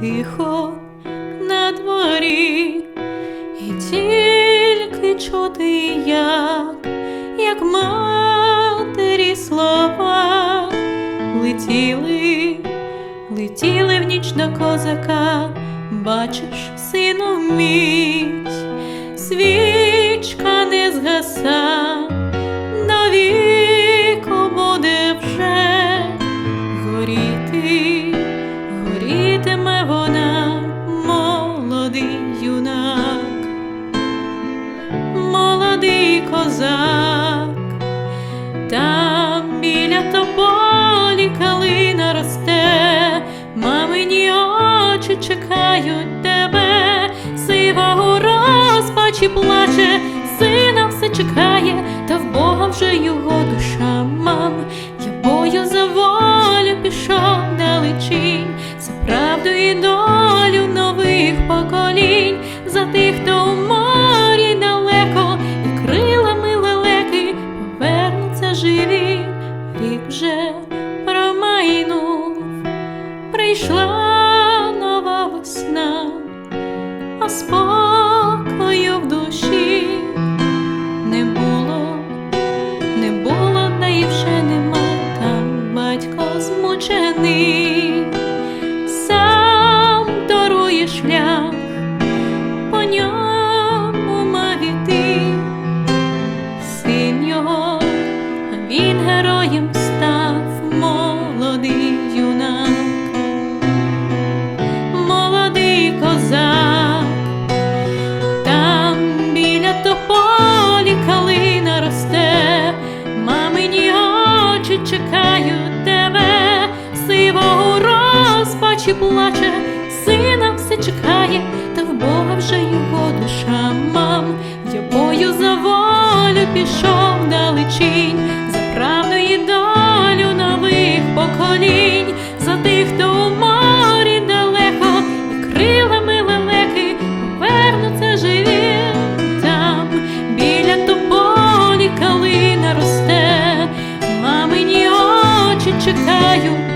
тихо на дворі, і тільки чути, як, як матері слова летіли, летіли в ніч до козака, бачиш, сину мій, свічка не згаса, козак, там біля тополі калина росте, мамині очі чекають тебе, сива у розпачі плаче, сина все чекає, рік вже героєм став молодий юнак, молодий козак. Там біля тополі калина росте, мамині очі чекають тебе, сивого розпачі плаче, сина все чекає, та в Бога вже його душа, мам, я бою за волю пішов далечінь, Dùng